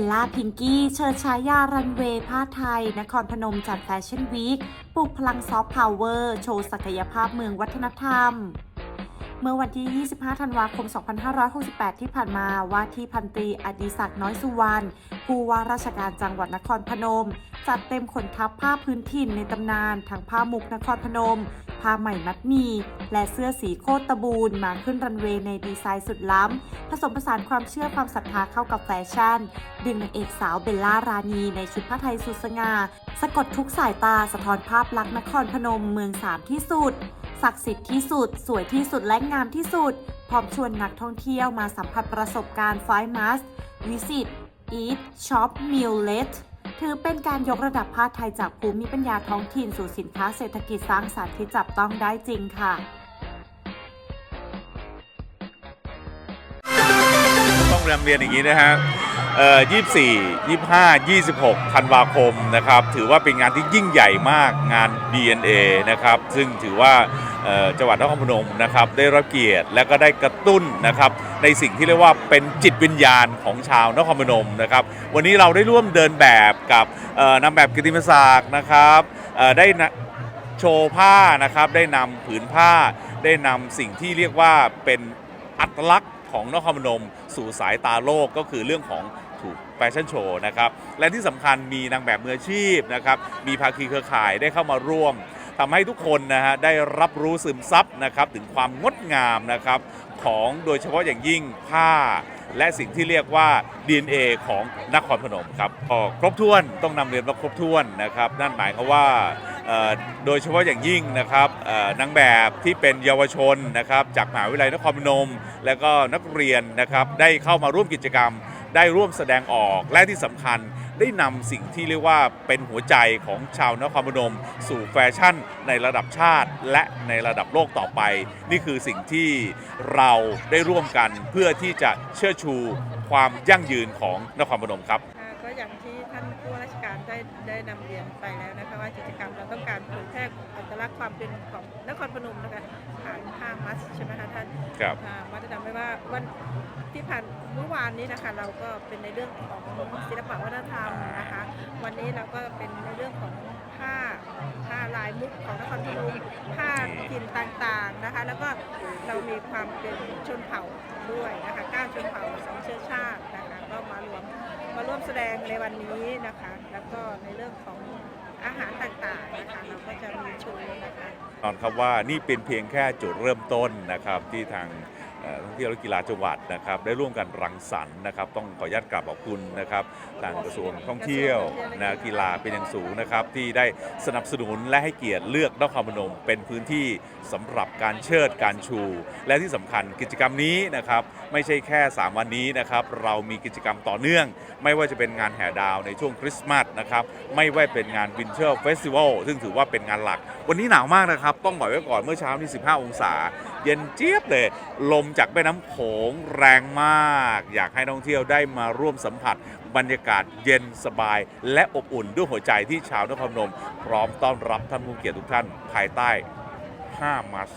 ลล่าพิงกี้ เชิญฉายารันเวย์ผ้าไทย นครพนมจัดแฟชั่นวีคปลุกพลังซอฟต์พาวเวอร์ โชว์ศักยภาพเมืองวัฒนธรรม เมื่อวันที่ 25 ธันวาคม 2568 ที่ผ่านมา ว่าที่พันตรีอดิศักดิ์น้อยสุวรรณ ผู้ว่าราชการจังหวัดนครพนม จัดเต็มขนทัพผ้าพื้นถิ่นในตำนานทั้งผ้ามุกนครพนม ผ้าไหมมัดมี และเสื้อสีโคตรตะบูนมาขึ้นรันเวย์ในดีไซน์สุดล้ำ ผสมผสานความเชื่อความศรัทธาเข้ากับแฟชั่น ดึงนางเอกสาวเบลล่ารานีในชุดผ้าไทยสุดสง่าสะกดทุกสายตาสะท้อนภาพลักษณ์นครพนมเมืองสามที่สุดศักดิ์สิทธิ์ที่สุด สวยที่สุดและงามที่สุด พร้อมชวนนักท่องเที่ยวมาสัมผัสประสบการณ์ไฟมัสวิสิต Eat Shop Meal Let ถือเป็นการยกระดับผ้าไทยจากภูมิปัญญาท้องถิ่นสู่สินค้าเศรษฐกิจสร้างสรรค์ที่จับต้องได้จริงค่ะต้องนำเรียนอย่างนี้นะครับ เอ่อ24 25 26 ธันวาคมนะครับ ถือว่าเป็นงานที่ยิ่งใหญ่มากงาน DNA นะครับ ซึ่งถือว่าจังหวัดนครพนมนะครับ ได้รับเกียรติและก็ได้กระตุ้นนะครับ ในสิ่งที่เรียกว่าเป็นจิตวิญญาณของชาวนครพนมนะครับ วันนี้เราได้ร่วมเดินแบบกับนางแบบกิติมศักดิ์นะครับได้นะโชว์ผ้านะครับ ได้นำผืนผ้า ได้นำสิ่งที่เรียกว่าเป็นอัตลักษณ์ของนครพนม สู่สายตาโลกก็คือเรื่องของ ถูกแฟชั่นโชว์นะครับและที่สำคัญมีนางแบบมืออาชีพนะครับมีภาคีเครือข่ายได้เข้ามาร่วมทำให้ทุกคนนะฮะได้รับรู้ซึมซับนะครับถึงความงดงามนะครับของโดยเฉพาะอย่างยิ่งผ้า และสิ่งที่เรียกว่า DNA ของนครพนมครับก็ครบถ้วนต้องนำเรียนว่าครบถ้วนนะครับนั่นหมายความว่าเอ่อโดยเฉพาะอย่างยิ่งนะครับเอ่อนางแบบที่เป็นเยาวชนนะครับจากมหาวิทยาลัยนครพนม และก็นักเรียนนะครับได้เข้ามาร่วมกิจกรรม ได้ร่วมแสดงออกและที่สำคัญได้นำสิ่งที่เรียกว่าเป็นหัวใจของชาวนครพนม สู่แฟชั่นในระดับชาติ และในระดับโลกต่อไป นี่คือสิ่งที่เราได้ร่วมกันเพื่อที่จะเชิดชูความยั่งยืนของนครพนมครับค่ะก็อย่างที่ท่านผู้ว่าราชการได้ได้นำเรียนไปแล้วนะคะว่ากิจกรรมเราต้องการเผยแพร่อัตลักษณ์ความเป็นของนครพนมนะคะผ่านผ้ามัสใช่ไหมคะท่านครับ ไม่ว่าวันที่ผ่านเมื่อวานนี้นะคะ เราก็เป็นในเรื่องของศิลปะวัฒนธรรมนะคะ วันนี้เราก็เป็นในเรื่องของผ้าผ้าลายมุกของนครพนมผ้าถิ่นต่างๆนะคะ แล้วก็เรามีความเป็นชนเผ่าด้วยนะคะก้าชนเผ่าสองเชื้อชาตินะคะก็มารวมมาร่วมแสดงในวันนี้นะคะ แล้วก็ในเรื่องของอาหารต่างๆนะคะเราก็จะมีโชว์นะคะนอนครับว่านี่เป็นเพียงแค่จุดเริ่มต้นนะครับที่ทาง ท่องเที่ยวและกีฬาจังหวัดนะครับได้ร่วมกันรังสรรค์นะครับต้องขออนุญาตกราบขอบคุณนะครับทางกระทรวงท่องเที่ยวนะกีฬาเป็นอย่างสูงนะครับที่ได้สนับสนุนและให้เกียรติเลือกนครพนม เป็นพื้นที่สำหรับการเชิดการชู และที่สำคัญกิจกรรมนี้นะครับไม่ใช่แค่ 3 วันนี้นะครับเรามีกิจกรรมต่อเนื่อง ไม่ว่าจะเป็นงานแห่ดาวในช่วงคริสต์มาสนะครับไม่ว่าเป็นงานวินเทอร์เฟสติวัลซึ่งถือว่าเป็นงานหลัก วันนี้หนาวมากนะครับต้องบอกไว้ก่อนเมื่อเช้านี่ 15 องศา เย็นเจี๊ยบเลย ลมจากแม่น้ำโขงแรงมาก อยากให้นักท่องเที่ยวได้มาร่วมสัมผัส บรรยากาศเย็นสบาย และอบอุ่นด้วยหัวใจที่ชาวนครพนม พร้อมต้อนรับท่านผู้เกียรติทุกท่านภายใต้5มัส